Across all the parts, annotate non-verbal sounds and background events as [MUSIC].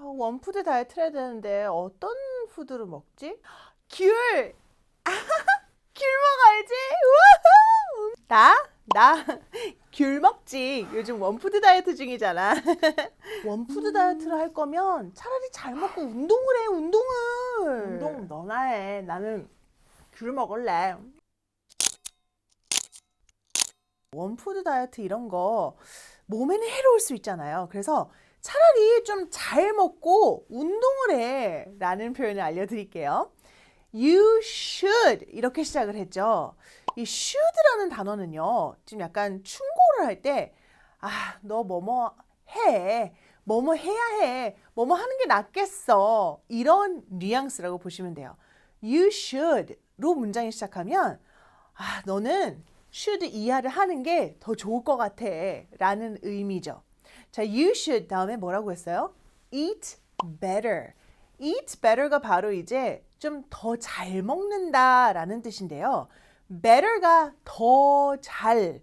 아, 원푸드 다이어트를 해야 되는데 어떤 푸드를 먹지? 귤! [LAUGHS] 귤 먹어야지! 우후! 나? 나 [LAUGHS] 귤 먹지. 요즘 원푸드 다이어트 중이잖아. [LAUGHS] 원푸드 다이어트를 할 거면 차라리 잘 먹고 운동을 해, 운동을. 운동 너나 해. 나는 귤 먹을래. 원푸드 다이어트 이런 거 몸에는 해로울 수 있잖아요. 그래서 차라리 좀 잘 먹고 운동을 해 라는 표현을 알려드릴게요. You should 이렇게 시작을 했죠. 이 should라는 단어는요. 지금 약간 충고를 할 때 아, 너 뭐뭐 해. 뭐뭐 해야 해. 뭐뭐 하는 게 낫겠어. 이런 뉘앙스라고 보시면 돼요. You should로 문장이 시작하면 아, 너는 should 이하를 하는 게 더 좋을 것 같아. 라는 의미죠. 자, you should 다음에 뭐라고 했어요? eat better. eat better가 바로 이제 좀 더 잘 먹는다라는 뜻인데요. better가 더 잘,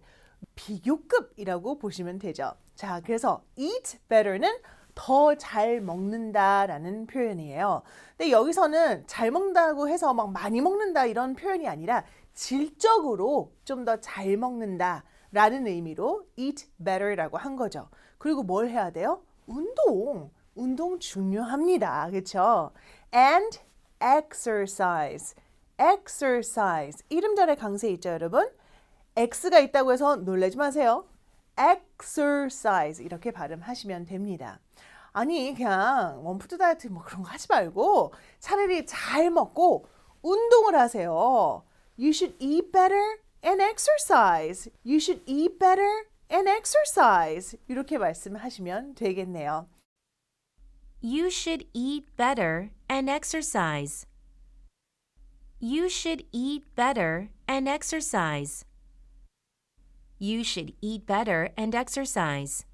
비교급이라고 보시면 되죠. 자, 그래서 eat better는 더 잘 먹는다라는 표현이에요. 근데 여기서는 잘 먹는다고 해서 막 많이 먹는다 이런 표현이 아니라 질적으로 좀 더 잘 먹는다 라는 의미로 eat better라고 한 거죠. 그리고 뭘 해야 돼요? 운동. 운동 중요합니다. 그렇죠? And exercise. exercise. 이름절에 강세 있죠, 여러분? x가 있다고 해서 놀라지 마세요. Exercise 이렇게 발음하시면 됩니다. 아니 그냥 원푸드 다이어트 뭐 그런 거 하지 말고 차라리 잘 먹고 운동을 하세요. You should eat better and exercise. You should eat better and exercise. 이렇게 말씀하시면 되겠네요. You should eat better and exercise. You should eat better and exercise. You should eat better and exercise.